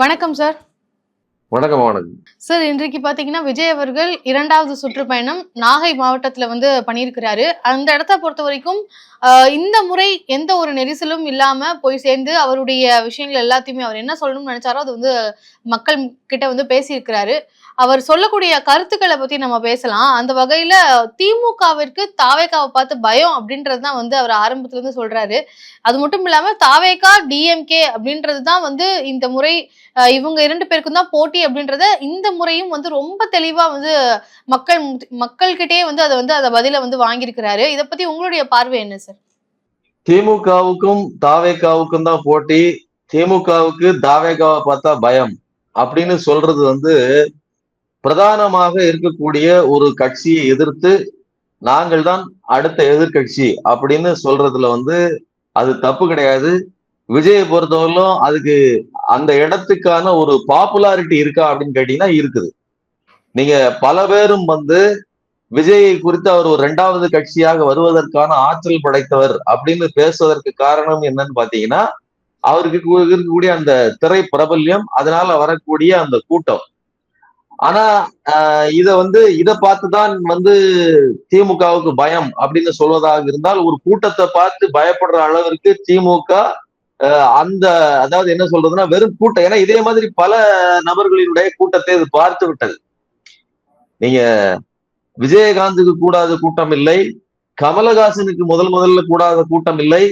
வணக்கம் சார் வணக்கம் வணக்கம். சார் இன்றைக்கு பாத்தீங்கன்னா விஜய் அவர்கள் இரண்டாவது சுற்றுப்பயணம் நாகை மாவட்டத்துல வந்து பண்ணியிருக்கிறாரு. அந்த இடத்த பொறுத்த வரைக்கும் இந்த முறை எந்த ஒரு நெரிசலும் இல்லாம போய் சேர்ந்து அவருடைய விஷயங்கள் எல்லாத்தையுமே அவர் என்ன சொல்லணும்னு நினைச்சாரோ அது வந்து மக்கள் கிட்ட வந்து பேசியிருக்கிறாரு. அவர் சொல்லக்கூடிய கருத்துக்களை பத்தி நம்ம பேசலாம். அந்த வகையில திமுகவிற்கு தாவேக்காவை பார்த்து பயம் அப்படின்றது தான் வந்து அவர் ஆரம்பத்துல இருந்து சொல்றாரு. அது மட்டும் இல்லாம தாவேக்கா டிஎம்கே அப்படின்றது தான் வந்து இந்த முறை இவங்க இரண்டு பேருக்கும் தான் போட்டி அப்படின்றத இந்த முறையும் வந்து ரொம்ப தெளிவா வந்து மக்கள் மக்கள்கிட்டயே வந்து அதை வந்து அதை பதில வந்து வாங்கியிருக்கிறாரு. இதை பத்தி உங்களுடைய பார்வை என்ன சார்? திமுகவுக்கும் தாவேகாவுக்கும் தான் போட்டி. திமுகவுக்கு தாவேகாவை பார்த்தா பயம். அப்படின்னு சொல்றது வந்து பிரதானமாக இருக்கக்கூடிய ஒரு கட்சியை எதிர்த்து நாங்கள் தான் அடுத்த எதிர்க்கட்சி அப்படின்னு சொல்றதுல வந்து அது தப்பு கிடையாது. விஜயை பொறுத்தவரையிலும் அதுக்கு அந்த இடத்துக்கான ஒரு பாப்புலாரிட்டி இருக்கா அப்படின்னு கேட்டீங்கன்னா இருக்குது. நீங்க பல பேரும் வந்து விஜயை குறித்து அவர் ஒரு இரண்டாவது கட்சியாக வருவதற்கான ஆற்றல் படைத்தவர் அப்படின்னு பேசுவதற்கு காரணம் என்னன்னு பாத்தீங்கன்னா அவருக்கு இருக்கக்கூடிய அந்த திரை பிரபல்யம் அதனால வரக்கூடிய அந்த கூட்டம். ஆனா இத வந்து இத பார்த்துதான் வந்து திமுகவுக்கு பயம் அப்படின்னு சொல்வதாக இருந்தால் ஒரு கூட்டத்தை பார்த்து பயப்படுற அளவிற்கு திமுக அந்த அதாவது என்ன சொல்றதுன்னா வெறும் கூட்டம். ஏன்னா இதே மாதிரி பல நபர்களினுடைய கூட்டத்தை இது பார்த்து விட்டது. நீங்க விஜயகாந்துக்கு கூடாத கூட்டம் இல்லை கமலஹாசனுக்கு முதல் முதல்ல கூடாத கூட்டம் இல்லை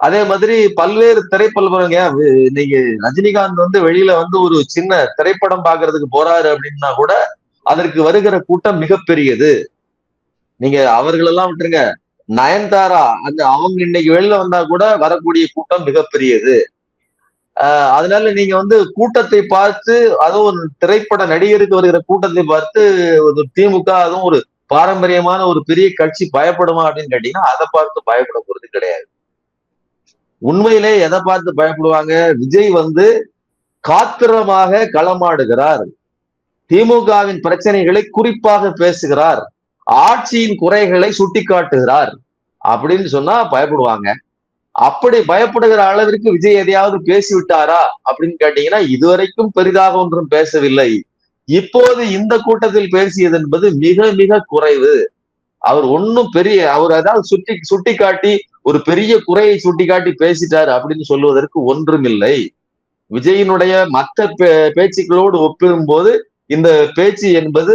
அதே மாதிரி பல்வேறு திரைப்பல்வருங்க இன்னைக்கு ரஜினிகாந்த் வந்து வெளியில வந்து ஒரு சின்ன திரைப்படம் பாக்குறதுக்கு போறாரு அப்படின்னா கூட அதற்கு வருகிற கூட்டம் மிகப்பெரியது நீங்க அவர்களெல்லாம் விட்டுருங்க. நயன்தாரா அந்த அவங்க இன்னைக்கு வெளியில வந்தா கூட வரக்கூடிய கூட்டம் மிகப்பெரியது ஆஹ் அதனால நீங்க வந்து கூட்டத்தை பார்த்து அதுவும் ஒரு திரைப்பட நடிகருக்கு வருகிற கூட்டத்தை பார்த்து ஒரு திமுக அதுவும் ஒரு பாரம்பரியமான ஒரு பெரிய கட்சி பயப்படுமா அப்படின்னு கேட்டீங்கன்னா அதை பார்த்து பயப்பட போறது கிடையாது. உண்மையிலே எதை பார்த்து பயப்படுவாங்க? விஜய் வந்து காத்திரமாக களமாடுகிறார். திமுகவின் பிரச்சனைகளை குறிப்பாக பேசுகிறார். ஆட்சியின் குறைகளை சுட்டிக்காட்டுகிறார். அப்படின்னு சொன்னா பயப்படுவாங்க. அப்படி பயப்படுகிற அளவிற்கு விஜய் எதையாவது பேசிவிட்டாரா? அப்படின்னு கேட்டீங்கன்னா இதுவரைக்கும் பெரிதாக ஒன்றும் பேசவில்லை. இப்போது இந்த கூட்டத்தில் பேசியது என்பது மிக மிக குறைவு. அவர் ஒன்னும் பெரிய அவர் அதாவது சுட்டி சுட்டி காட்டி ஒரு பெரிய குறையை சுட்டிக்காட்டி பேசிட்டார் அப்படின்னு சொல்லுவதற்கு ஒன்றும் இல்லை விஜயினுடைய மற்ற பே- பேச்சுக்களோடு ஒப்பிடும்போது இந்த பேச்சு என்பது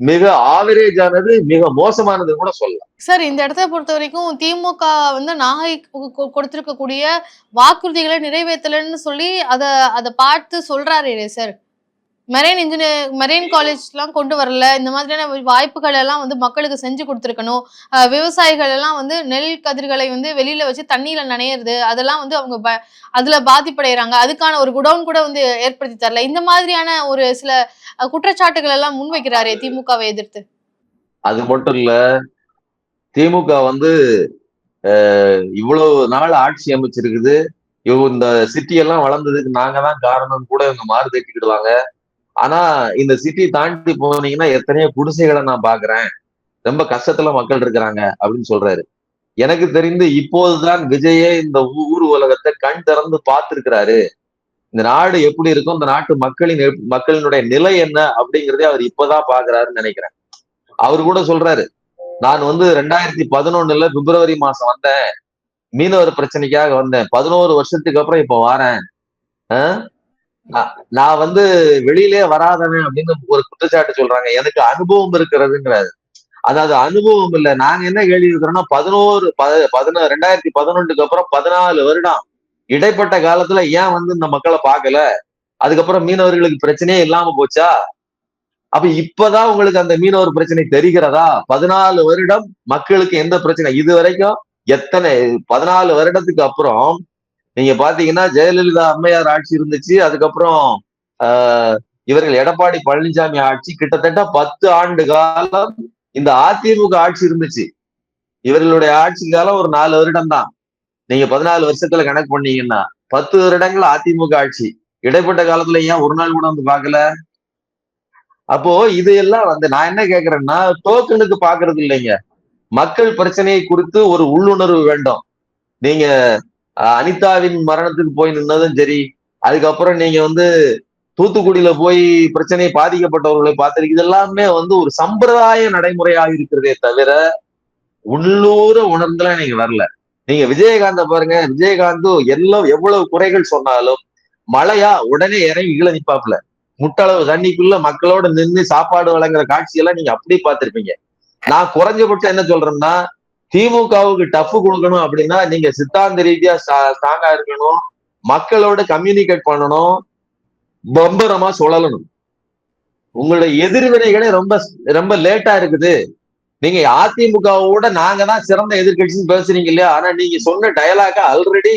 மிக ஆவரேஜ் ஆனது மிக மோசமானது கூட சொல்லலாம். சார் இந்த இடத்த பொறுத்த வரைக்கும் திமுக வந்து நாகை கொடுத்திருக்கக்கூடிய வாக்குறுதிகளை நிறைவேற்றலன்னு சொல்லி அதை அதை பார்த்து சொல்றாரு சார். மெரைன் இன்ஜினியர் மெரைன் காலேஜ்லாம் கொண்டு வரல. இந்த மாதிரியான வாய்ப்புகள் எல்லாம் வந்து மக்களுக்கு செஞ்சு கொடுத்துருக்கணும். விவசாயிகள் எல்லாம் வந்து நெல் கதிர்களை வந்து வெளியில வச்சு தண்ணியில நனையிறது அதெல்லாம் வந்து அவங்க ப- அதுல பாதிப்படைகிறாங்க அதுக்கான ஒரு குடவுன் கூட வந்து ஏற்படுத்தி தரல. இந்த மாதிரியான ஒரு சில குற்றச்சாட்டுகள் எல்லாம் முன்வைக்கிறாரே திமுகவை எதிர்த்து. அது மட்டும் இல்ல திமுக வந்து இவ்வளவு நாள் ஆட்சி அமைச்சிருக்குது. இவங்க இந்த சிட்டி எல்லாம் வளர்ந்ததுக்கு நாங்க தான் காரணம் கூட இவங்க மாறு தட்டிக்கிடுவாங்க. ஆனா இந்த சிட்டி தாண்டி போனீங்கன்னா எத்தனையோ குடிசைகளை நான் பாக்குறேன். ரொம்ப கஷ்டத்துல மக்கள் இருக்கிறாங்க அப்படின்னு சொல்றாரு. எனக்கு தெரிந்து இப்போதுதான் விஜயே இந்த ஊ- ஊர் உலகத்தை கண் திறந்து பார்த்திருக்கிறாரு. இந்த நாடு எப்படி இருக்கும் இந்த நாட்டு மக்களின் மக்களினுடைய நிலை என்ன அப்படிங்கறதே அவர் இப்பதான் பாக்குறாருன்னு நினைக்கிறேன். அவர் கூட சொல்றாரு நான் வந்து ரெண்டாயிரத்தி பதினொன்னுல பிப்ரவரி மாசம் வந்தேன். மீனவர் பிரச்சனைக்காக வந்தேன். பதினோரு வருஷத்துக்கு அப்புறம் இப்ப வாரேன். ஆஹ் நான் வந்து வெளியிலே வராதவன் அப்படின்னு ஒரு குற்றச்சாட்டு சொல்றாங்க. எனக்கு அனுபவம் இருக்கிறதுங்கிறாரு. அதாவது அனுபவம் இல்ல. நாங்க என்ன கேள்வி இருக்கிறோம்னா பதினோரு பத- பதினோ ரெண்டாயிரத்தி பதினொன்றுக்கு அப்புறம் பதினாலு வருடம் இடைப்பட்ட காலத்துல ஏன் வந்து இந்த மக்களை பார்க்கல? அதுக்கப்புறம் மீனவர்களுக்கு பிரச்சனையே இல்லாம போச்சா? அப்ப இப்பதான் உங்களுக்கு அந்த மீனவர் பிரச்சனை தெரிகிறதா? பதினாலு வருடம் மக்களுக்கு எந்த பிரச்சனை? இது வரைக்கும் எத்தனை பதினாலு வருடத்துக்கு அப்புறம் நீங்க பாத்தீங்கன்னா ஜெயலலிதா அம்மையார் ஆட்சி இருந்துச்சு அதுக்கப்புறம் இவர்கள் எடப்பாடி பழனிசாமி ஆட்சி கிட்டத்தட்ட பத்து ஆண்டு காலம் இந்த அதிமுக ஆட்சி இருந்துச்சு. இவர்களுடைய ஆட்சி காலம் ஒரு நாலு வருடம் தான் நீங்க பதினாலு வருஷத்துல கணக்கு பண்ணீங்கன்னா பத்து வருடங்கள் அதிமுக ஆட்சி. இடைப்பட்ட காலத்துல ஏன் ஒரு நாள் கூட வந்து பார்க்கல? அப்போ இது எல்லாம் வந்து நான் என்ன கேக்குறேன்னா டோக்கனுக்கு பாக்குறது இல்லைங்க. மக்கள் பிரச்சனையை குறித்து ஒரு உள்ளுணர்வு வேண்டும். நீங்க அனிதாவின் மரணத்துக்கு போய் நின்னதும் சரி. அதுக்கப்புறம் நீங்க வந்து தூத்துக்குடியில போய் பிரச்சனை பாதிக்கப்பட்டவர்களை பார்த்திருக்கு இதெல்லாமே வந்து ஒரு சம்பிரதாய நடைமுறையாக இருக்கிறதே தவிர உள்ளூர உணர்ந்துலாம் நீங்க வரல. நீங்க விஜயகாந்த பாருங்க. விஜயகாந்த் எல்லாம் எவ்வளவு குறைகள் சொன்னாலும் மழையா உடனே இறங்கி கீழே நிப்பாப்ல முட்டளவு தண்ணிக்குள்ள மக்களோட நின்று சாப்பாடு வழங்குற காட்சியெல்லாம் நீங்க அப்படியே பார்த்திருப்பீங்க. நான் குறைஞ்சபட்சம் என்ன சொல்றேன்னா திமுகவுக்கு டஃப் கொடுக்கணும் அப்படின்னா நீங்க சித்தாந்த ரீதியா ஸ்ட்ராங்கா இருக்கணும். மக்களோட கம்யூனிகேட் பண்ணணும். பம்பரமா சுழலணும். உங்களுடைய எதிர்வினைகளே ரொம்ப ரொம்ப லேட்டா இருக்குது. நீங்க அதிமுகவோட நாங்க தான் சிறந்த எதிர்கட்சின்னு பேசுறீங்க இல்லையா? ஆனா நீங்க சொன்ன டயலாக ஆல்ரெடி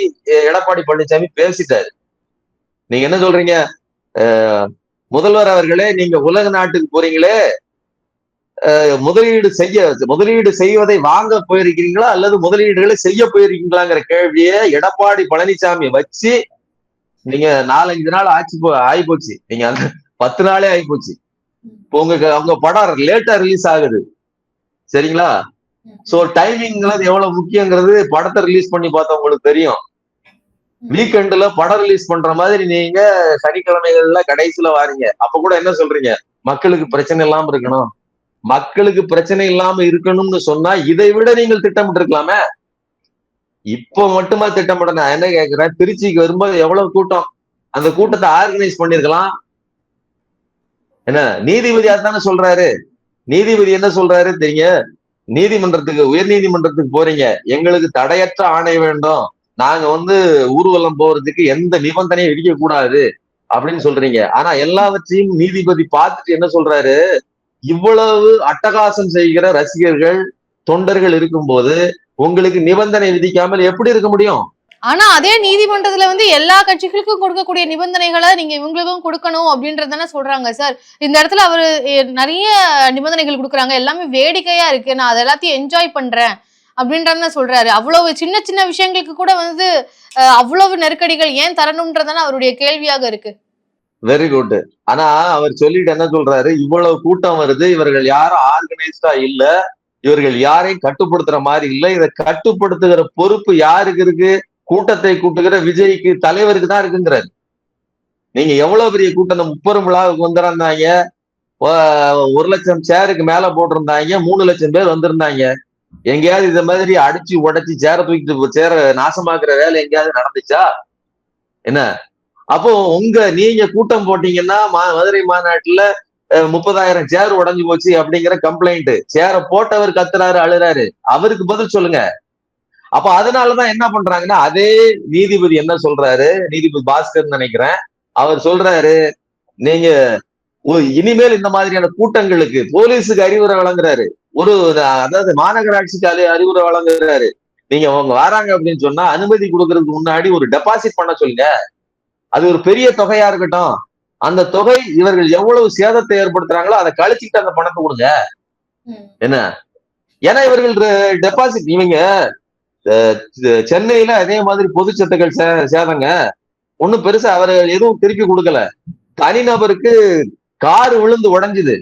எடப்பாடி பழனிசாமி பேசிட்டாரு. நீங்க என்ன சொல்றீங்க? முதல்வர் அவர்களே நீங்க உலக நாட்டுக்கு போறீங்களே முதலீடு செய்ய முதலீடு செய்வதை வாங்க போயிருக்கீங்களா? அல்லது முதலீடுகளை செய்ய போயிருக்கீங்களாங்கிற கேள்வியை எடப்பாடி பழனிசாமி வச்சு நீங்க நாலஞ்சு நாள் ஆச்சு போ ஆகி போச்சு நீங்க அந்த பத்து நாளே ஆகி போச்சு இப்போ உங்க உங்க படம் லேட்டா ரிலீஸ் ஆகுது. சரிங்களா? சோ டைமிங்கிறது எவ்வளவு முக்கியங்கிறது படத்தை ரிலீஸ் பண்ணி பார்த்தா உங்களுக்கு தெரியும். வீக்கெண்ட்ல படம் ரிலீஸ் பண்ற மாதிரி நீங்க சனிக்கிழமைகள்ல கடைசியில வாரீங்க. அப்ப கூட என்ன சொல்றீங்க? மக்களுக்கு பிரச்சனை இல்லாம இருக்கணும். மக்களுக்கு பிரச்சனை இல்லாம இருக்கணும்னு சொன்னா இதை விட நீங்கள் திட்டமிட்டு இருக்கலாமே இப்ப மட்டுமா திட்டமிட நான் என்ன கேக்குறேன்? திருச்சிக்கு வரும்போது எவ்வளவு கூட்டம்? அந்த கூட்டத்தை ஆர்கனைஸ் பண்ணிருக்கலாம் என்ன? நீதிபதி அதுதானே சொல்றாரு. நீதிபதி என்ன சொல்றாரு தெரியுங்க? நீதிமன்றத்துக்கு உயர் நீதிமன்றத்துக்கு போறீங்க. எங்களுக்கு தடையற்ற ஆணை வேண்டும். நாங்க வந்து ஊர்வலம் போறதுக்கு எந்த நிபந்தனையும் விதிக்க கூடாது அப்படின்னு சொல்றீங்க. ஆனா எல்லாவற்றையும் நீதிபதி பார்த்துட்டு என்ன சொல்றாரு? இவ்வளவு அட்டகாசம் செய்கிற ரசிகர்கள் தொண்டர்கள் இருக்கும்போது உங்களுக்கு நிபந்தனை விதிக்காமல் எப்படி இருக்க முடியும்? ஆனா அதே நீதிமன்றத்துல வந்து எல்லா கட்சிகளுக்கும் கொடுக்கக்கூடிய நிபந்தனைகளை நீங்க இவங்களுக்கும் கொடுக்கணும் அப்படின்றதானே சொல்றாங்க சார். இந்த இடத்துல அவரு நிறைய நிபந்தனைகள் கொடுக்குறாங்க. எல்லாமே வேடிக்கையா இருக்கு. நான் அதை எல்லாத்தையும் என்ஜாய் பண்றேன் அப்படின்றத சொல்றாரு. அவ்வளவு சின்ன சின்ன விஷயங்களுக்கு கூட வந்து அவ்வளவு நெருக்கடிகள் ஏன் தரணும்ன்றதான அவருடைய கேள்வியாக இருக்கு. வெரி குட் ஆனா அவர் சொல்லிட்டு என்ன சொல்றாரு? இவ்வளவு கூட்டம் வருது இவர்கள் யாரும் ஆர்கனைஸ்டா இல்ல. இவர்கள் யாரையும் கட்டுப்படுத்துற மாதிரி இல்ல. இதை கட்டுப்படுத்துகிற பொறுப்பு யாருக்கு இருக்கு? கூட்டத்தை கூட்டுகிற விஜய்க்கு தலைவருக்கு தான் இருக்குங்கிறாரு. நீங்க எவ்வளவு பெரிய கூட்டம்? இந்த முப்பெரும் விழாவுக்கு வந்துருந்தாங்க. ஒரு லட்சம் சேருக்கு மேல போட்டிருந்தாங்க. மூணு லட்சம் பேர் வந்திருந்தாங்க. எங்கேயாவது இந்த மாதிரி அடிச்சு உடைச்சு சேர தூக்கிட்டு சேர நாசமாக்குற வேலை எங்கேயாவது நடந்துச்சா? என்ன? அப்போ உங்க நீங்க கூட்டம் போட்டீங்கன்னா மா- மதுரை மாநாட்டுல முப்பதாயிரம் சேர் உடஞ்சு போச்சு அப்படிங்கிற கம்ப்ளைண்ட் சேர போட்டவர் கத்துறாரு அழுறாரு. அவருக்கு பதில் சொல்லுங்க. அப்ப அதனாலதான் என்ன பண்றாங்கன்னா அதே நீதிபதி என்ன சொல்றாரு? நீதிபதி பாஸ்கர் நினைக்கிறேன். அவர் சொல்றாரு நீங்க இனிமேல் இந்த மாதிரியான கூட்டங்களுக்கு போலீஸுக்கு அறிவுரை வழங்குறாரு. ஒரு அதாவது மாநகராட்சிக்கு அறி அறிவுரை வழங்குறாரு. நீங்க அவங்க வராங்க அப்படின்னு சொன்னா அனுமதி கொடுக்கறதுக்கு முன்னாடி ஒரு டெபாசிட் பண்ண சொல்லுங்க. அது ஒரு பெரிய தொகையா இருக்கட்டும். அந்த தொகை இவர்கள் எவ்வளவு சேதத்தை ஏற்படுத்துறாங்களோ அதை கழிச்சுக்கிட்டு அந்த பணத்தை கொடுங்க. என்ன? ஏன்னா இவர்கள் டெபாசிட் இவங்க சென்னையில அதே மாதிரி பொது சொத்துக்கள் சேதங்க. ஒண்ணும் பெருசா அவர் எதுவும் திருப்பி கொடுக்கல. தனிநபருக்கு கார் விழுந்து உடைஞ்சுது.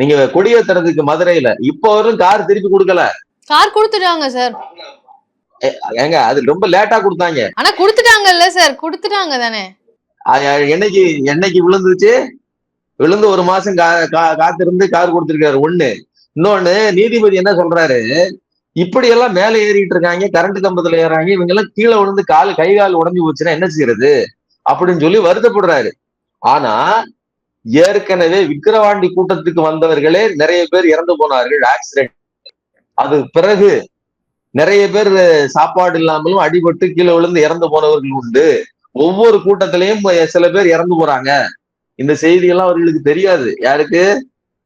நீங்க கொடியேத்துறதுக்கு மதுரையில. இப்போ வரும் கார் திருப்பி கொடுக்கல. கார் கொடுத்துட்டாங்க சார். ஏங்க அது ரொம்ப லேட்டா கொடுத்தாங்க. ஆனா கொடுத்துட்டாங்கல்ல சார் கொடுத்துட்டாங்க தானே. என்னைக்கு என்னைக்கு விழுந்துச்சு? விழுந்து ஒரு மாசம் காத்திருந்து கார் கொடுத்திருக்காரு. ஒண்ணு. இன்னொன்னு நீதிபதி என்ன சொல்றாரு? இப்படி எல்லாம் மேல ஏறிட்டு இருக்காங்க கரண்ட் கம்பத்துல ஏறாங்க இவங்க எல்லாம் கீழே விழுந்து கால் கை கால் உடைஞ்சு போச்சுன்னா என்ன செய்யறது? அப்படின்னு சொல்லி வருத்தப்படுறாரு. ஆனா ஏற்கனவே விக்கிரவாண்டி கூட்டத்துக்கு வந்தவர்களே நிறைய பேர் இறந்து போனார்கள் ஆக்சிடென்ட் அது பிறகு நிறைய பேர் சாப்பாடு இல்லாமலும் அடிபட்டு கீழே விழுந்து இறந்து போனவர்கள் உண்டு. ஒவ்வொரு கூட்டத்திலையும் சில பேர் இறந்து போறாங்க. இந்த செய்தி எல்லாம் அவர்களுக்கு தெரியாது. யாருக்கு?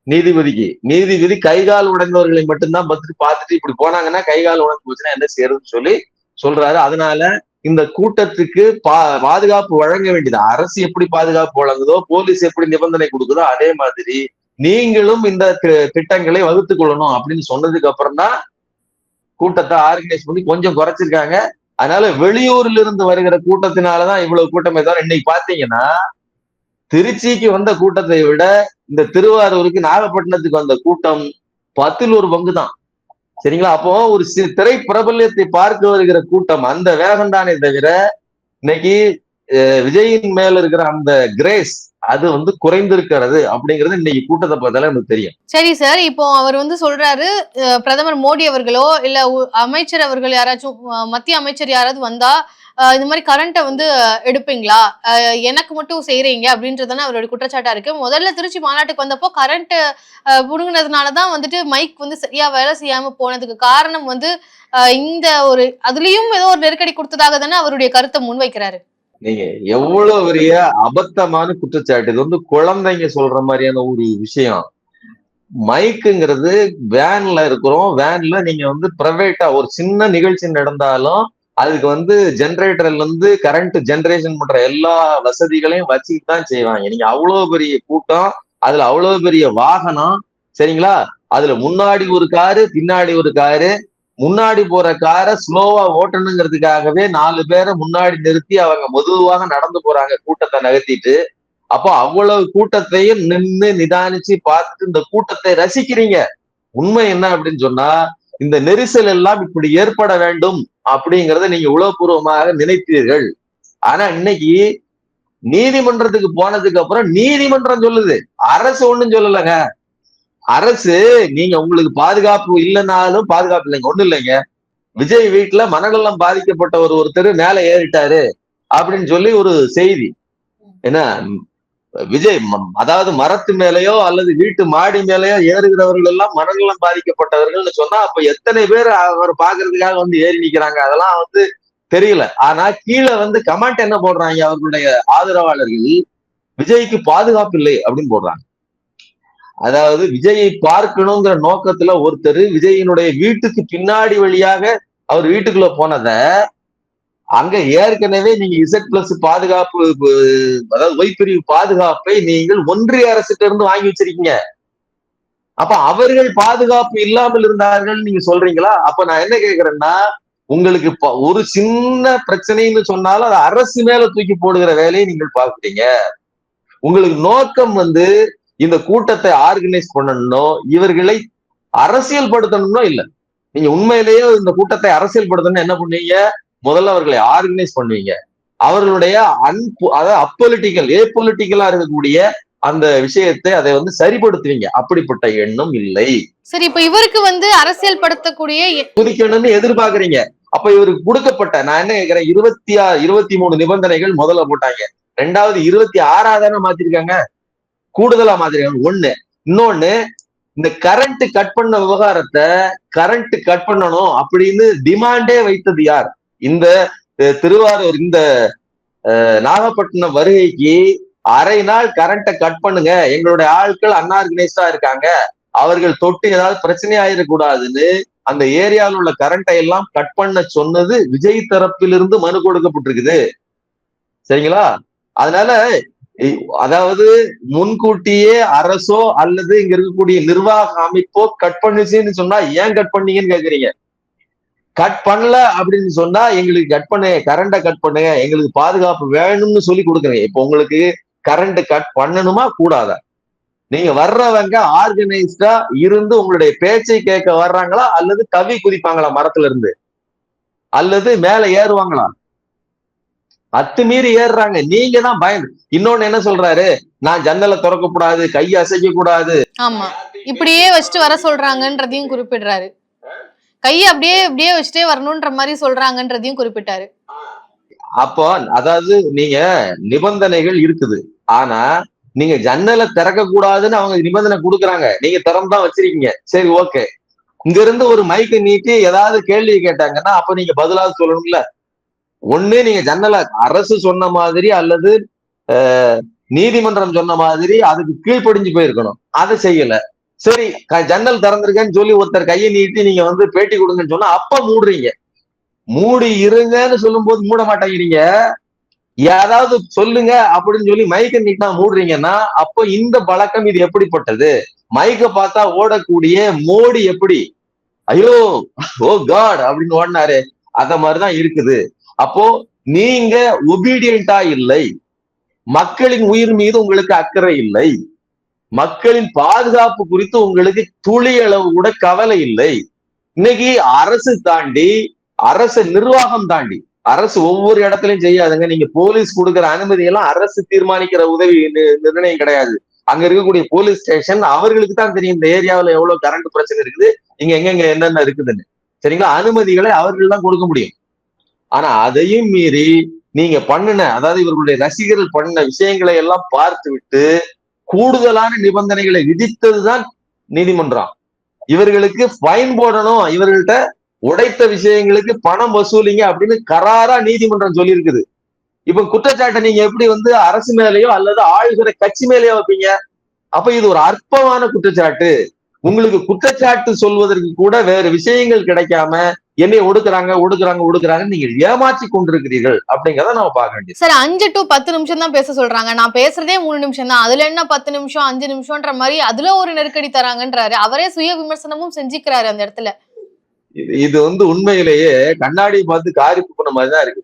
நீதிபதிக்கு. நீதிபதி கைகால் உடைந்தவர்களை மட்டும்தான் பத்து பார்த்துட்டு இப்படி போனாங்கன்னா கைகால் உடைஞ்சு போச்சுன்னா என்ன செய்யறதுன்னு சொல்லி சொல்றாரு. அதனால இந்த கூட்டத்துக்கு பா பாதுகாப்பு வழங்க வேண்டியது. அரசு எப்படி பாதுகாப்பு வழங்குதோ போலீஸ் எப்படி நிபந்தனை கொடுக்குதோ அதே மாதிரி நீங்களும் இந்த திட்டங்களை வகுத்துக் கொள்ளணும் அப்படின்னு சொன்னதுக்கு அப்புறம் தான் கூட்டத்தை ஆர்கனைஸ் பண்ணி கொஞ்சம் குறைச்சிருக்காங்க. அதனால வெளியூர்ல இருந்து வருகிற கூட்டத்தினாலதான் இவ்வளவு கூட்டமே தவிர இன்னைக்கு பாத்தீங்கன்னா திருச்சிக்கு வந்த கூட்டத்தை விட இந்த திருவாரூருக்கு நாகப்பட்டினத்துக்கு வந்த கூட்டம் பத்தில் ஒரு பங்கு தான் சரிங்களா? அப்போ ஒரு சிறு திரை பிரபல்யத்தை பார்க்க வருகிற கூட்டம் அந்த வேகம்தானே தவிர இன்னைக்கு விஜயின் மேல இருக்கிற அந்த கிரேஸ் அது வந்து குறைந்திருக்கிறது அப்படிங்கறது இன்னைக்கு கூட்டத்தை பார்த்தாலே நமக்கு தெரியும். சரி சார் இப்போ அவர் வந்து சொல்றாரு அஹ், பிரதமர் மோடி அவர்களோ இல்ல உ- அமைச்சர் அவர்கள் யாராச்சும் மத்திய அமைச்சர் யாராவது வந்தா இந்த மாதிரி கரண்ட்டை வந்து எடுப்பீங்களா? எனக்கு மட்டும் செய்றீங்க அப்படின்றதான அவரோட குற்றச்சாட்டா இருக்கு. முதல்ல திருச்சி மாநாட்டுக்கு வந்தப்போ கரண்ட் புடுங்கினதுனால தான் வந்துட்டு மைக் வந்து சரியா வேலை செய்யாம போனதுக்கு காரணம் வந்து இந்த ஒரு அதுலயும் ஏதோ ஒரு நெருக்கடி கொடுத்ததாக தானே அவருடைய கருத்தை முன்வைக்கிறாரு. நீங்க எவ்வளவு பெரிய அபத்தமான குற்றச்சாட்டு. இது வந்து குழந்தைங்க சொல்ற மாதிரியான ஒரு விஷயம். மைக்குங்கிறது வேன்ல இருக்கிறோம். வேன்ல நீங்க வந்து பிரைவேட்டா ஒரு சின்ன நிகழ்ச்சி நடந்தாலும் அதுக்கு வந்து ஜென்ரேட்டர்ல இருந்து கரண்ட் ஜென்ரேஷன் பண்ற எல்லா வசதிகளையும் வச்சுட்டு தான் செய்வாங்க. நீங்க அவ்வளவு பெரிய கூட்டம் அதுல அவ்வளவு பெரிய வாகனம் சரிங்களா? அதுல முன்னாடி ஒரு காரு பின்னாடி ஒரு காரு முன்னாடி போற காரை ஸ்லோவா ஓட்டணுங்கிறதுக்காகவே நாலு பேரை முன்னாடி நிறுத்தி அவங்க மெதுவாக நடந்து போறாங்க கூட்டத்தை நகர்த்திட்டு. அப்போ அவ்வளவு கூட்டத்தையும் நின்னு நிதானிச்சு பார்த்துட்டு இந்த கூட்டத்தை ரசிக்கிறீங்க. உண்மை என்ன அப்படின்னு சொன்னா இந்த நெரிசல் எல்லாம் இப்படி ஏற்பட வேண்டும் அப்படிங்கறத நீங்க உளவுபூர்வமாக நினைத்தீர்கள். ஆனா இன்னைக்கு நீதிமன்றத்துக்கு போனதுக்கு அப்புறம் நீதிமன்றம் சொல்லுது. அரசு ஒண்ணும் சொல்லலைங்க. அரசு நீங்க உங்களுக்கு பாதுகாப்பு இல்லைனாலும் பாதுகாப்பு இல்லைங்க. ஒண்ணும் இல்லைங்க. விஜய் வீட்டுல மனநலம் பாதிக்கப்பட்ட ஒரு ஒருத்தர் மேல ஏறிட்டாரு அப்படின்னு சொல்லி ஒரு செய்தி. என்ன? விஜய் அதாவது மரத்து மேலேயோ அல்லது வீட்டு மாடி மேலேயோ ஏறுகிறவர்கள் எல்லாம் மனநலம் பாதிக்கப்பட்டவர்கள்னு சொன்னா அப்ப எத்தனை பேர் அவர் பாக்குறதுக்காக வந்து ஏறி நிக்கிறாங்க? அதெல்லாம் வந்து தெரியல. ஆனா கீழே வந்து கமெண்ட் என்ன போடுறாங்க? அவர்களுடைய ஆதரவாளர்கள் விஜய்க்கு பாதுகாப்பு இல்லை அப்படின்னு போடுறாங்க. அதாவது விஜயை பார்க்கணுங்கிற நோக்கத்துல ஒருத்தர் விஜயினுடைய வீட்டுக்கு பின்னாடி வழியாக அவர் வீட்டுக்குள்ள போனத அங்க ஏற்கனவே நீங்க இசட் பிளஸ் பாதுகாப்பு அதாவது ஒய்பிரிவு பாதுகாப்பை நீங்கள் ஒன்றிய அரசுகிட்ட இருந்து வாங்கி வச்சிருக்கீங்க. அப்ப அவர்கள் பாதுகாப்பு இல்லாமல் இருந்தார்கள் நீங்க சொல்றீங்களா? அப்ப நான் என்ன கேக்குறேன்னா உங்களுக்கு ஒரு சின்ன பிரச்சனைன்னு சொன்னாலும் அது அரசு மேல தூக்கி போடுகிற வேலையை நீங்கள் பார்க்குறீங்க. உங்களுக்கு நோக்கம் வந்து இந்த கூட்டத்தை ஆர்கனைஸ் பண்ணணும் இவர்களை அரசியல் படுத்தணும்னோ இல்ல. நீங்க உண்மையிலேயே இந்த கூட்டத்தை அரசியல் படுத்தணும் என்ன பண்ணுவீங்க? முதல்ல அவர்களை ஆர்கனைஸ் பண்ணுவீங்க. அவர்களுடைய அன்பு அதாவது அப்பொலிட்டிக்கல் ஏ பொலிட்டிக்கலா இருக்கக்கூடிய அந்த விஷயத்தை அதை வந்து சரிப்படுத்துவீங்க. அப்படிப்பட்ட எண்ணம் இல்லை. சரி இப்ப இவருக்கு வந்து அரசியல் படுத்தக்கூடிய குதிக்கணும்னு எதிர்பார்க்கறீங்க. அப்ப இவருக்கு கொடுக்கப்பட்ட நான் என்ன கேக்குறேன் இருபத்தி ஆறு இருபத்தி மூணு நிபந்தனைகள் முதல்ல போட்டாங்க. ரெண்டாவது இருபத்தி ஆறாவதான மாத்திருக்காங்க. கூடுதலா மாதிரி ஒண்ணு. இன்னொன்னு இந்த கரண்ட் கட் பண்ண விவகாரத்தை கரண்ட் கட் பண்ணணும் அப்படின்னு டிமாண்டே வைத்தது யார்? இந்த திருவாரூர் இந்த நாகப்பட்டினம் வருகைக்கு அரை நாள் கரண்ட்டை கட் பண்ணுங்க. எங்களுடைய ஆட்கள் அன்ஆர்கனைஸ்டா இருக்காங்க. அவர்கள் தொட்டு ஏதாவது பிரச்சனை ஆயிடக்கூடாதுன்னு அந்த ஏரியாவில் உள்ள கரண்ட்டை எல்லாம் கட் பண்ண சொன்னது விஜய் தரப்பிலிருந்து மனு கொடுக்கப்பட்டிருக்குது. சரிங்களா? அதனால அதாவது முன்கூட்டியே அரசோ அல்லது இங்க இருக்கக்கூடிய நிர்வாக அமைப்போ கட் பண்ணுச்சுன்னு சொன்னா ஏன் கட் பண்ணீங்கன்னு கேக்குறீங்க? கட் பண்ணல அப்படின்னு சொன்னா எங்களுக்கு கட் பண்ணுங்க கரண்டை கட் பண்ணுங்க எங்களுக்கு பாதுகாப்பு வேணும்னு சொல்லி கொடுக்குறீங்க. இப்போ உங்களுக்கு கரண்ட் கட் பண்ணணுமா கூடாதா? நீங்க வர்றவங்க ஆர்கனைஸ்டா இருந்து உங்களுடைய பேச்சை கேட்க வர்றாங்களா அல்லது கவி குதிப்பாங்களா மரத்துல இருந்து அல்லது மேல ஏறுவாங்களா? அத்துமீறி ஏறுறாங்க. நீங்க தான் பயந்து இன்னொன்னு என்ன சொல்றாரு? நான் ஜன்னலை திறக்க கூடாது கையை அசைக்க கூடாது ஆமா. இப்படியே வச்சுட்டு வர சொல்றாங்கன்றதையும் குறிப்பிடுறாரு. கையை அப்படியே அப்படியே வச்சுட்டே வரணும்ன்ற மாதிரி சொல்றாங்கன்றதையும் குறிப்பிட்டாரு. அப்போ அதாவது நீங்க நிபந்தனைகள் இருக்குது. ஆனா நீங்க ஜன்னலை திறக்க கூடாதுன்னு அவங்க நிபந்தனை கொடுக்குறாங்க. நீங்க திறந்துதான் வச்சிருக்கீங்க. சரி ஓகே. இங்க இருந்து ஒரு மைக்கை நீட்டி ஏதாவது கேள்வி கேட்டாங்கன்னா அப்ப நீங்க பதிலாவது சொல்லணும்ல. ஒண்ணு நீங்க ஜன்னல அரசு சொன்ன மாதிரி அல்லது நீதிமன்றம் சொன்ன மாதிரி அதுக்கு கீழ்ப்படிஞ்சு போயிருக்கணும். அதை செய்யல. சரி ஜன்னல் திறந்திருக்கேன்னு சொல்லி ஒருத்தர் கையை நீட்டி நீங்க வந்து பேட்டி கொடுங்கன்னு சொன்னா அப்ப மூடுறீங்க. மூடி இருங்கன்னு சொல்லும் போது மூட மாட்டேங்கிறீங்க. ஏதாவது சொல்லுங்க அப்படின்னு சொல்லி மைக்க நீட்டா மூடுறீங்கன்னா அப்போ இந்த பழக்கம் இது எப்படிப்பட்டது? மைக்க பார்த்தா ஓடக்கூடிய மோடி எப்படி? ஐயோ ஓ காட் அப்படின்னு ஓடினாரு. அத மாதிரிதான் இருக்குது. அப்போ நீங்க ஒபீடியண்டா இல்லை. மக்களின் உயிர் மீது உங்களுக்கு அக்கறை இல்லை. மக்களின் பாதுகாப்பு குறித்து உங்களுக்கு துளி அளவு கூட கவலை இல்லை. இன்னைக்கு அரசு தாண்டி அரசு நிர்வாகம் தாண்டி அரசு ஒவ்வொரு இடத்துலயும் செய்யாதுங்க. நீங்க போலீஸ் கொடுக்கிற அனுமதி எல்லாம் அரசு தீர்மானிக்கிற உதவி நிர்ணயம் கிடையாது. அங்க இருக்கக்கூடிய போலீஸ் ஸ்டேஷன் அவர்களுக்கு தான் தெரியும் இந்த ஏரியாவுல எவ்வளவு கரண்ட் பிரச்சனை இருக்குது இங்க எங்கெங்க என்னென்ன இருக்குதுன்னு. சரிங்களா? அனுமதிகளை அவர்கள் தான் கொடுக்க முடியும். ஆனா அதையும் மீறி நீங்க பண்ணின அதாவது இவர்களுடைய ரசிகர்கள் பண்ண விஷயங்களை எல்லாம் பார்த்து விட்டு கூடுதலான நிபந்தனைகளை விதித்ததுதான் நீதிமன்றம். இவர்களுக்கு ஃபைன் போடணும் இவர்கள்ட்ட உடைத்த விஷயங்களுக்கு பணம் வசூலிங்க அப்படின்னு கராரா நீதிமன்றம் சொல்லியிருக்குது. இப்ப குற்றச்சாட்டை நீங்க எப்படி வந்து அரசு மேலேயோ அல்லது ஆளுகிற கட்சி மேலேயோ வைப்பீங்க? அப்ப இது ஒரு அற்பமான குற்றச்சாட்டு. உங்களுக்கு குற்றச்சாட்டு சொல்வதற்கு கூட வேறு விஷயங்கள் கிடைக்காம என்னை ஒடுக்குறாங்க ஒடுக்குறாங்க ஒடுக்குறாங்க நீங்க ஏமாற்றி கொண்டிருக்கிறீர்கள் அப்படிங்கிறத நம்ம பார்க்க வேண்டியது. சார் அஞ்சு டு பத்து நிமிஷம் தான் பேச சொல்றாங்க. நான் பேசுறதே மூணு நிமிஷம் தான். அதுல என்ன பத்து நிமிஷம் அஞ்சு நிமிஷம்ன்ற மாதிரி அதுல ஒரு நெருக்கடி தராங்கன்றாரு. அவரே சுய விமர்சனமும் செஞ்சுக்கிறாரு அந்த இடத்துல. இது வந்து உண்மையிலேயே கண்ணாடி பார்த்து காரி துப்புன மாதிரி தான் இருக்கு.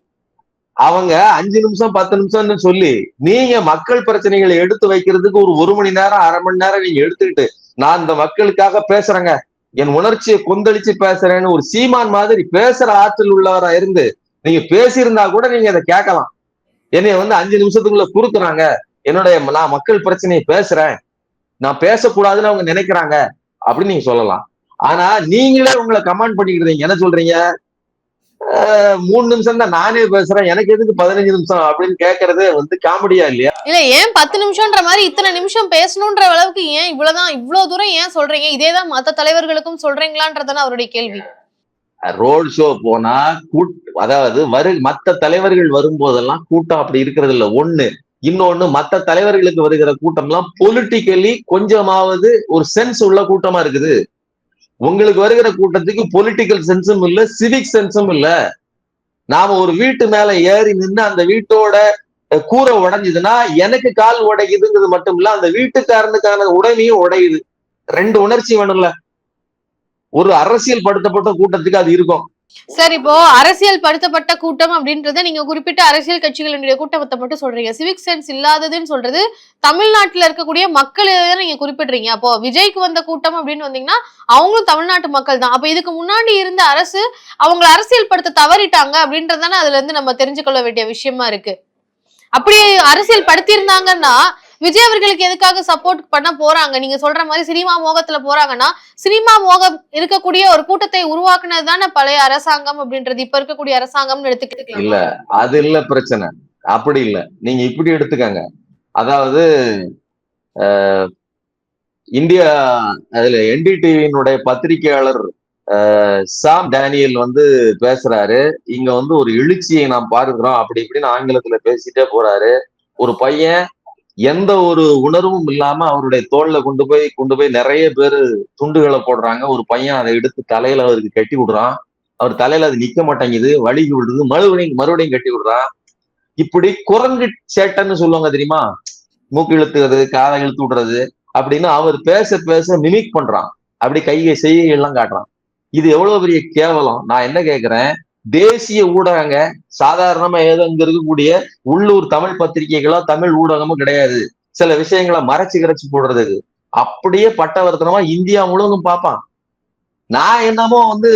அவங்க அஞ்சு நிமிஷம் பத்து நிமிஷம்னு சொல்லி நீங்க மக்கள் பிரச்சனைகளை எடுத்து வைக்கிறதுக்கு ஒரு ஒரு மணி நேரம் அரை மணி நேரம் நீங்க எடுத்துக்கிட்டு நான் இந்த மக்களுக்காக பேசுறேங்க. என் உணர்ச்சியை கொந்தளிச்சு பேசுறேன்னு ஒரு சீமான் மாதிரி பேசுற ஆற்றல் உள்ளவரா இருந்து நீங்க பேசியிருந்தா கூட நீங்க அதை கேட்கலாம். என்னைய வந்து அஞ்சு நிமிஷத்துக்குள்ள குறுக்குறாங்க. என்னுடைய நான் மக்கள் பிரச்சனையை பேசுறேன். நான் பேசக்கூடாதுன்னு அவங்க நினைக்கிறாங்க. அப்படின்னு நீங்க சொல்லலாம். ஆனா நீங்களே உங்களை கமெண்ட் பண்ணிக்கிறீங்க. என்ன சொல்றீங்க? மூணு நிமிஷம் தான் நானே பேசுறேன். எனக்கு எதுக்கு பதினஞ்சு நிமிஷம் அப்படின்னு கேக்குறது வந்து காமெடியா இல்லையா? இல்ல ஏன் பத்து நிமிஷம்ன்ற மாதிரி இத்தனை நிமிஷம் பேசணுன்ற அளவுக்கு ஏன் இவ்வளவுதான் இவ்வளவு தூரம் ஏன் சொல்றீங்க? இதேதான் மத்த தலைவர்களுக்கும் சொல்றீங்களான்றதான அவருடைய கேள்வி. ரோட் ஷோ போனா கூட் அதாவது வரு மத்த தலைவர்கள் வரும்போதெல்லாம் கூட்டம் அப்படி இருக்கிறது இல்ல ஒண்ணு இன்னொன்னு மத்த தலைவர்களுக்கு வருகிற கூட்டம்லாம் பொலிட்டிக்கலி கொஞ்சமாவது ஒரு சென்ஸ் உள்ள கூட்டமா இருக்குது. உங்களுக்கு வருகிற கூட்டத்துக்கு பொலிட்டிக்கல் சென்ஸும் இல்ல சிவிக் சென்ஸும் இல்ல. நாம ஒரு வீட்டு மேல ஏறி நின்று அந்த வீட்டோட கூரை உடைஞ்சதுன்னா எனக்கு கால் உடைக்குதுங்கிறது மட்டும் இல்ல அந்த வீட்டுக்காரனுக்கான உடனையும் உடையுது. ரெண்டு உணர்ச்சி வேணும்ல. ஒரு அரசியல் படுத்தப்பட்ட கூட்டத்துக்கு அது இருக்கும். சார் இப்போ அரசியல் படுத்தப்பட்ட கூட்டம் அப்படின்றத நீங்க குறிப்பிட்ட அரசியல் கட்சிகளுடைய கூட்டத்தை மட்டும் சொல்றீங்க. சிவிக் சென்ஸ் இல்லாததுன்னு சொல்றது தமிழ்நாட்டுல இருக்கக்கூடிய மக்களை நீங்க குறிப்பிடுறீங்க. அப்போ விஜய்க்கு வந்த கூட்டம் அப்படின்னு வந்தீங்கன்னா அவங்களும் தமிழ்நாட்டு மக்கள் தான். அப்ப இதுக்கு முன்னாடி இருந்த அரசு அவங்கள அரசியல் படுத்த தவறிட்டாங்க அப்படின்றதானே அதுல இருந்து நம்ம தெரிஞ்சுக்கொள்ள வேண்டிய விஷயமா இருக்கு. அப்படி அரசியல் படுத்தியிருந்தாங்கன்னா விஜய் அவர்களுக்கு எதுக்காக சப்போர்ட் பண்ண போறாங்க? நீங்க சொல்ற மாதிரி சினிமா மோகத்துல போறாங்கன்னா சினிமா மோகம் இருக்கக்கூடிய ஒரு கூட்டத்தை உருவாக்குனது தானே பழைய அரசாங்கம் அப்படின்றது. இப்ப இருக்கக்கூடிய அரசாங்கம்னு எடுத்துக்கிட்டு இல்ல அது இல்ல பிரச்சனை. அப்படி இல்ல. நீங்க இப்படி எடுத்துக்கங்க. அதாவது இந்தியா அதுல என்டிடிவியினுடைய பத்திரிகையாளர் அஹ், சாம் டேனியல் வந்து பேசுறாரு. இங்க வந்து ஒரு எழுச்சியை நாம் பார்க்கிறோம். அப்படி இப்படின்னு ஆங்கிலத்துல பேசிட்டே போறாரு. ஒரு பையன் எந்த ஒரு உணர்வும் இல்லாம அவருடைய தோல்ல கொண்டு போய் கொண்டு போய் நிறைய பேர் துண்டுகளை போடுறாங்க. ஒரு பையன் அதை எடுத்து தலையில அவருக்கு கட்டி விடுறான். அவர் தலையில அது நிக்க மாட்டேங்குது. வழுகி விடுறது மறுபடியும் மறுபடியும் கட்டி விடுறான். இப்படி குரங்கு சேட்டைன்னு சொல்லுவாங்க தெரியுமா? மூக்கு இழுத்துறது காதை இழுத்து விடுறது அப்படின்னு அவர் பேச பேச மிமிக் பண்றான். அப்படி கையை செய்கை எல்லாம் காட்டுறான். இது எவ்வளவு பெரிய கேவலம்? நான் என்ன கேக்குறேன்? தேசிய ஊடகங்க சாதாரணமா ஏதோ இங்க இருக்கக்கூடிய உள்ளூர் தமிழ் பத்திரிகைகளோ தமிழ் ஊடகமோ கிடையாது. சில விஷயங்களை மறைச்சு கிடச்சு போடுறதுக்கு அப்படியே பட்டவர்த்தனமா இந்தியா முழுவதும் பார்ப்பான். நான் என்னமோ வந்து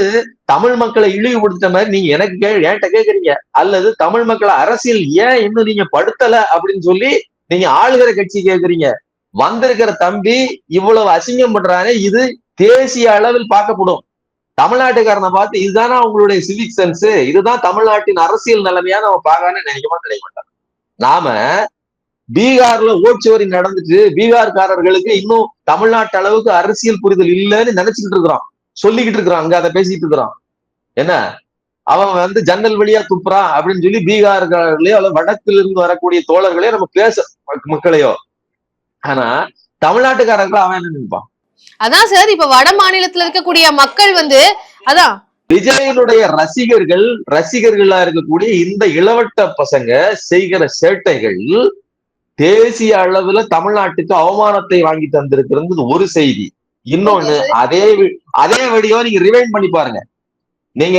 தமிழ் மக்களை இழிவுபடுத்த மாதிரி நீங்க எனக்கு கே என்கிட்ட கேக்குறீங்க. அல்லது தமிழ் மக்களை அரசியல் ஏன் இன்னும் நீங்க படுத்தல அப்படின்னு சொல்லி நீங்க ஆளுகிற கட்சி கேக்குறீங்க. வந்திருக்கிற தம்பி இவ்வளவு அசிங்கம் பண்றானே இது தேசிய அளவில் பார்க்கப்படும். தமிழ்நாட்டுக்காரனை பார்த்து இதுதானா அவங்களுடைய சிவிக் சென்ஸ் இதுதான் தமிழ்நாட்டின் அரசியல் நிலைமையா நம்ம பார்க்கணும்னு நினைக்கமா நினைக்க மாட்டாங்க. நாம பீகார்ல ஓட்சுவரி நடந்துட்டு பீகார்காரர்களுக்கு இன்னும் தமிழ்நாட்டு அளவுக்கு அரசியல் புரிதல் இல்லைன்னு நினைச்சுக்கிட்டு இருக்கிறான். சொல்லிக்கிட்டு இருக்கிறான் அங்க அதை பேசிட்டு இருக்கிறான். என்ன? அவன் வந்து ஜன்னல் வழியா துப்புறான் அப்படின்னு சொல்லி பீகார்களையோ அல்ல வடக்குல இருந்து வரக்கூடிய தோழர்களையோ நம்ம பேச மக்களையோ. ஆனா தமிழ்நாட்டுக்காரர்கள் அவன் என்ன நினைப்பான்? அதான் சார் இப்ப வட மாநிலத்துல இருக்கக்கூடிய மக்கள் வந்து அதான். விஜயனுடைய ரசிகர்கள் ரசிகர்களா இருக்கக்கூடிய இந்த இளவட்ட பசங்க செய்கிற சேட்டைகள் தேசிய அளவுல தமிழ்நாட்டுக்கு அவமானத்தை வாங்கி தந்திருக்கிறது ஒரு செய்தி. இன்னொன்னு அதே அதே வீடியோ நீங்க ரிவைண்ட் பண்ணி பாருங்க. நீங்க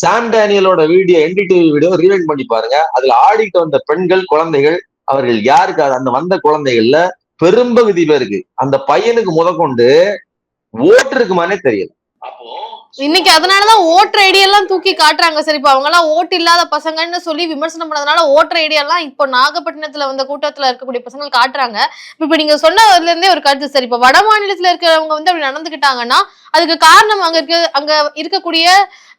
சாம் டேனியலோட வீடியோ என்டிடிவி வீடியோ ரிவைண்ட் பண்ணி பாருங்க. அதுல ஆடிட்டு வந்த பெண்கள் குழந்தைகள் அவர்கள் யாருக்கு? அந்த வந்த குழந்தைகள்ல பெரும்பகுதி பேருக்கு. அந்த பையனுக்கு முதற்கொண்டு ஓட்டு இருக்குமானே தெரியல. அப்போ இன்னைக்கு அதனாலதான் ஓட்டர் ஐடி எல்லாம் தூக்கி காட்டுறாங்க. சார் இப்ப அவங்க எல்லாம் ஓட்டு இல்லாத பசங்கன்னு சொல்லி விமர்சனம் பண்ணதுனால ஓட்டர் ஐடி எல்லாம் இப்போ நாகப்பட்டினத்துல வந்த கூட்டத்துல இருக்கக்கூடிய பசங்க காட்டுறாங்க. இப்ப நீங்க சொன்னதுல இருந்தே ஒரு கருத்து. சார் இப்ப வட மாநிலத்துல இருக்கிறவங்க வந்து அப்படி நடந்துக்கிட்டாங்கன்னா அதுக்கு காரணம் அங்க இருக்க அங்க இருக்கக்கூடிய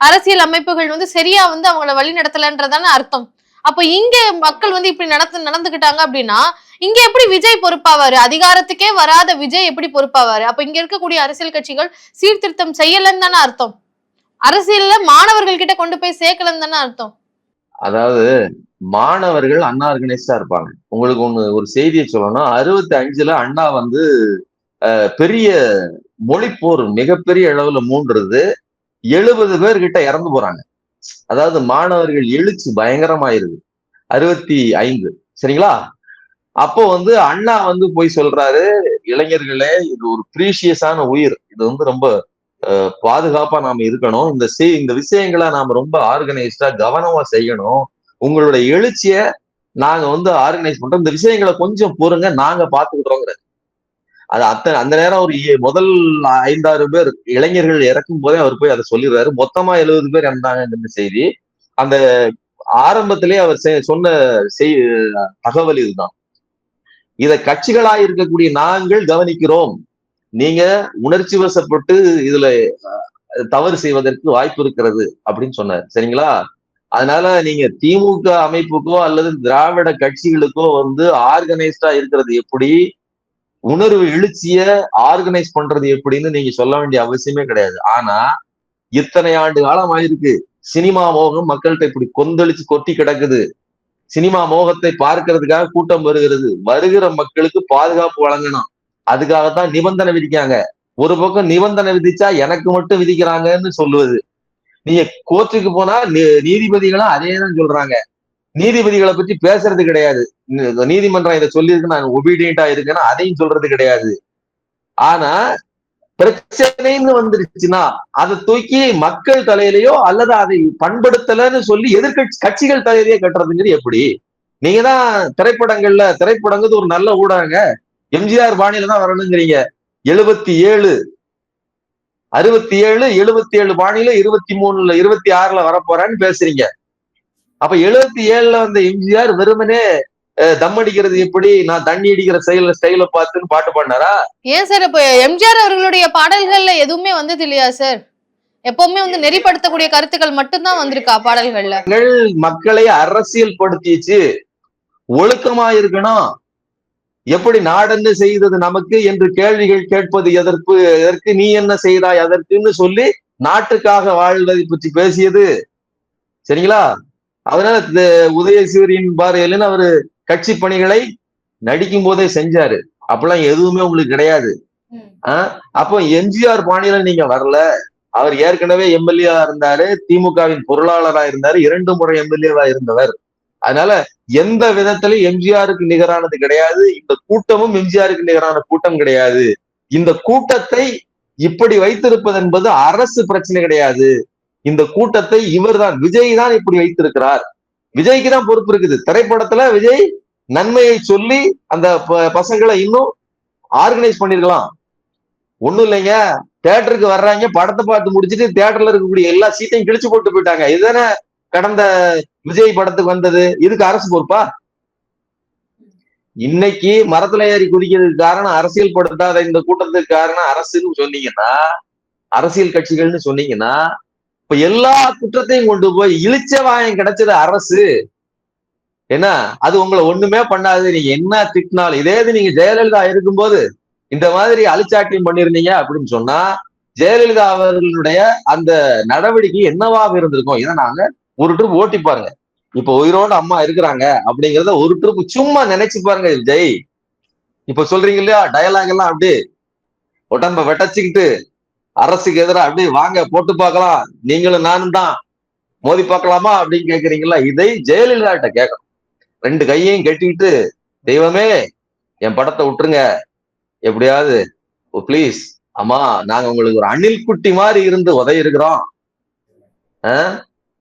அரசியல் அமைப்புகள் வந்து சரியா வந்து அவங்கள வழி நடத்தலன்றதான அர்த்தம். அப்ப இங்க மக்கள் வந்து இப்படி நடத்து நடந்துக்கிட்டாங்க அப்படின்னா இங்க எப்படி விஜய் பொறுப்பாவாரு? அதிகாரத்துக்கே வராத விஜய் எப்படி பொறுப்பாவாரு? அப்ப இங்க இருக்கக்கூடிய அரசியல் கட்சிகள் சீர்திருத்தம் செய்யலன்னு தானே அர்த்தம். அரசியல்ல மாணவர்கள் கிட்ட கொண்டு போய் சேர்க்கலன்னு தானே அர்த்தம். அதாவது மாணவர்கள் அண்ணா ஆர்கனைஸ்டா இருப்பாங்க. உங்களுக்கு ஒண்ணு ஒரு செய்தியை சொல்லணும் அறுபத்தி அஞ்சுல அண்ணா வந்து அஹ், பெரிய மொழிப்போர் மிகப்பெரிய அளவுல மூன்றது. எழுபது பேர்கிட்ட இறந்து போறாங்க. அதாவது மாணவர்கள் எழுச்சி பயங்கரமாயிருது. அறுபத்தி ஐந்து. சரிங்களா? அப்போ வந்து அண்ணா வந்து போய் சொல்றாரு இளைஞர்களே இது ஒரு ப்ரீஷியஸான உயிர். இது வந்து ரொம்ப அஹ், பாதுகாப்பா நாம இருக்கணும். இந்த செய் இந்த விஷயங்களை நாம ரொம்ப ஆர்கனைஸ்டா கவனமா செய்யணும். உங்களுடைய எழுச்சிய நாங்க வந்து ஆர்கனைஸ் பண்றோம். இந்த விஷயங்களை கொஞ்சம் பொறுங்க நாங்க பாத்துக்கிட்டோங்கிற அது அத்தனை அந்த நேரம் ஒரு ஏ- முதல் ஐந்தாறு பேர் இளைஞர்கள் இறக்கும் போதே அவர் போய் அதை சொல்லிடுறாரு. மொத்தமா எழுபது பேர் இறந்தாங்க செய்தி. அந்த ஆரம்பத்திலே அவர் செ- சொன்ன செய் தகவல் இதுதான். இத கட்சிகளாய் இருக்கக்கூடிய நாங்கள் கவனிக்கிறோம். நீங்க உணர்ச்சி வசப்பட்டு இதுல தவறு செய்வதற்கு வாய்ப்பு இருக்கிறது அப்படின்னு சொன்னார். சரிங்களா? அதனால நீங்க திமுக அமைப்புக்கோ அல்லது திராவிட கட்சிகளுக்கோ வந்து ஆர்கனைஸ்டா இருக்கிறது எப்படி? உணர்வு எழுச்சிய ஆர்கனைஸ் பண்றது எப்படின்னு நீங்க சொல்ல வேண்டிய அவசியமே கிடையாது. ஆனா இத்தனை ஆண்டு காலம் ஆயிருக்கு சினிமா மோகம் மக்கள்கிட்ட இப்படி கொந்தளிச்சு கொட்டி கிடக்குது. சினிமா மோகத்தை பார்க்கறதுக்காக கூட்டம் வருகிறது. வருகிற மக்களுக்கு பாதுகாப்பு வழங்கணும். அதுக்காகத்தான் நிபந்தனை விதிக்காங்க ஒரு பக்கம் நிபந்தனை விதிச்சா எனக்கு மட்டும் விதிக்கிறாங்கன்னு சொல்லுவது. நீங்க கோர்ட்டுக்கு போனா நீ- நீதிபதிகளும் அதே தான் சொல்றாங்க. நீதிபதிகளை பத்தி பேசுறது கிடையாது. நீ- நீதிமன்றம் இதை சொல்லியிருக்கு நான் ஒபீடியண்டா இருக்கேன்னா அதையும் சொல்றது கிடையாது. ஆனா பிரச்சனைன்னு வந்துருச்சுன்னா அதை தூக்கி மக்கள் தலையிலயோ அல்லது அதை பண்படுத்தலன்னு சொல்லி எதிர்கட்சி கட்சிகள் தலையிலேயே கட்டுறதுங்கிறது எப்படி? நீங்க தான் திரைப்படங்கள்ல திரைப்படங்கிறது ஒரு நல்ல ஊடகங்க. எம்ஜிஆர் பாணியில தான் வரணுங்கிறீங்க. எழுபத்தி ஏழு அறுபத்தி ஏழு எழுபத்தி ஏழு பாணியில இருபத்தி மூணுல இருபத்தி ஆறுல வரப்போறான்னு பேசுறீங்க. அப்ப எழுபத்தி ஏழுல வந்த எம்ஜிஆர் வெறுமனே தம் அடிக்கிறது எப்படி நான் தண்ணி அடிக்கிற செயல ஸ்டைல பார்த்துன்னு பாட்டு பாடினாரா? ஏன் சார் இப்போ எம்ஜிஆர் அவர்களுடைய பாடல்கள்ல எதுவுமே வந்தது இல்லையா சார்? எப்பவுமே வந்து நெறிப்படுத்தக்கூடிய கருத்துக்கள் மட்டும்தான் வந்திருக்கா பாடல்கள்ல? மக்களை அரசியல் படுத்திச்சு ஒழுக்கமா இருக்கணும். எப்படி நாடென்ன செய்தது நமக்கு என்று கேள்விகள் கேட்பது எதற்கு எதற்கு நீ என்ன செய்தாய் அதற்குன்னு சொல்லி நாட்டுக்காக வாழ்வதை பற்றி பேசியது. சரிங்களா? அதனால இந்த உதயசூரியன் பாறையிலன்னு அவரு கட்சி பணிகளை நடிக்கும் போதே செஞ்சாரு. அப்பெல்லாம் எதுவுமே உங்களுக்கு கிடையாது. ஆஹ் அப்போ எம்ஜிஆர் பாணியில நீங்க வரல. அவர் ஏற்கனவே எம்எல்ஏ இருந்தாரு திமுகவின் பொருளாளரா இருந்தாரு இரண்டு முறை எம்எல்ஏவா இருந்தவர். அதனால எந்த விதத்திலும் எம்ஜிஆருக்கு நிகரானது கிடையாது. இந்த கூட்டமும் எம்ஜிஆருக்கு நிகரான கூட்டம் கிடையாது. இந்த கூட்டத்தை இப்படி வைத்திருப்பது என்பது அரசு பிரச்சனை கிடையாது. இந்த கூட்டத்தை இவர்தான் விஜய் தான் இப்படி வைத்திருக்கிறார். விஜய்க்கு தான் பொறுப்பு இருக்குது. திரைப்படத்துல விஜய் நன்மையை சொல்லி அந்த ப- பசங்களை இன்னும் ஆர்கனைஸ் பண்ணிருக்கலாம். ஒண்ணும் இல்லைங்க. தியேட்டருக்கு வர்றாங்க. படத்தை பார்த்து முடிச்சிட்டு தியேட்டர்ல இருக்கக்கூடிய எல்லா சீட்டையும் கிழிச்சு போட்டு போயிட்டாங்க. இதுதானே கடந்த விஜய் படத்துக்கு வந்தது? இதுக்கு அரசு பொறுப்பா? இன்னைக்கு மரத்துல ஏறி குதிக்கிறதுக்கு காரணம் அரசியல் படுத்தாத இந்த கூட்டத்துக்கு காரணம் அரசுன்னு சொன்னீங்கன்னா அரசியல் கட்சிகள்னு சொன்னீங்கன்னா இப்ப எல்லா குற்றத்தையும் கொண்டு போய் இழிச்ச வாயம் கிடைச்சது அரசு. என்ன? அது உங்களை ஒண்ணுமே பண்ணாது. நீங்க என்ன திட்டினாலும் இதே இது நீங்க ஜெயலலிதா இருக்கும்போது இந்த மாதிரி அழிச்சாட்டியம் பண்ணிருந்தீங்க அப்படின்னு சொன்னா ஜெயலலிதா அவர்களுடைய அந்த நடவடிக்கை என்னவாக இருந்திருக்கும்? ஏன்னா நாங்க ஒரு ட்ரிப் ஓட்டி பாருங்க. இப்ப உயிரோட அம்மா இருக்கிறாங்க அப்படிங்கிறத ஒரு ட்ரிப் சும்மா நினைச்சு பாருங்க. ஜெய். இப்ப சொல்றீங்க இல்லையா? டயலாக் எல்லாம் அப்படியே உடம்ப வெட்டச்சுக்கிட்டு அரசுக்கு எதிராக அப்படியே வாங்க போட்டு பார்க்கலாம். நீங்களும் நானும் தான். மோதி பார்க்கலாமா அப்படின்னு கேட்குறீங்களா இதை ஜெயலலிதா கிட்ட கேட்கணும். ரெண்டு கையையும் கட்டிக்கிட்டு தெய்வமே என் படத்தை விட்டுருங்க. எப்படியாவது ஓ ப்ளீஸ் அம்மா நாங்க உங்களுக்கு ஒரு அணில் குட்டி மாதிரி இருந்து உதவி இருக்கிறோம்.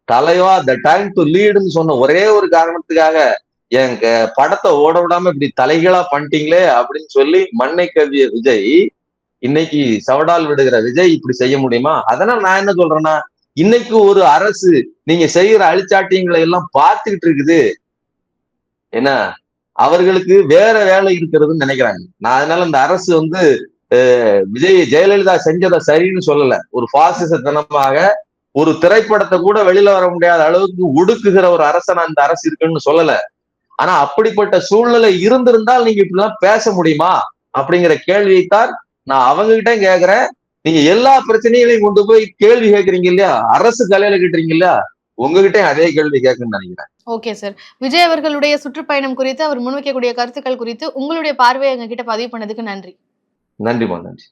தலைவா த டைம் டு லீடுன்னு சொன்ன ஒரே ஒரு காரணத்துக்காக என் படத்தை ஓட விடாம இப்படி தலைகீழா பண்ணிட்டீங்களே அப்படின்னு சொல்லி மண்ணை கவிய விஜய் இன்னைக்கு சவடால் விடுகிற விஜய் இப்படி செய்ய முடியுமா? அதனால நான் என்ன சொல்றேன்னா இன்னைக்கு ஒரு அரசு நீங்க செய்யற அழிச்சாட்டியங்களை எல்லாம் பார்த்துக்கிட்டு இருக்குது. என்ன அவர்களுக்கு வேற வேலை இருக்கிறதுன்னு நினைக்கிறாங்க. நான் அதனால இந்த அரசு வந்து விஜய் ஜெயலலிதா செஞ்சதை சரின்னு சொல்லல. ஒரு பாசிசத்தனமாக ஒரு திரைப்படத்தை கூட வெளியில வர முடியாத அளவுக்கு ஒடுக்குகிற ஒரு அரசனா இந்த அரசு இருக்குன்னு சொல்லல. ஆனா அப்படிப்பட்ட சூழ்நிலை இருந்திருந்தால் நீங்க இப்படிலாம் பேச முடியுமா? அப்படிங்கிற கேள்வியைத்தான் நான் அவங்க கிட்ட கேக்குறேன். நீங்க எல்லா பிரச்சனைகளையும் கொண்டு போய் கேள்வி கேக்குறீங்க இல்லையா? அரசு கலையில கேட்டுறீங்க இல்லையா? உங்ககிட்ட அதே கேள்வி கேட்கணும்னு நினைக்கிறேன். ஓகே சார் விஜய் அவர்களுடைய சுற்றுப்பயணம் குறித்து அவர் முன்வைக்கக்கூடிய கருத்துக்கள் குறித்து உங்களுடைய பார்வையை எங்ககிட்ட பதிவு பண்ணதுக்கு நன்றி. நன்றிமா நன்றி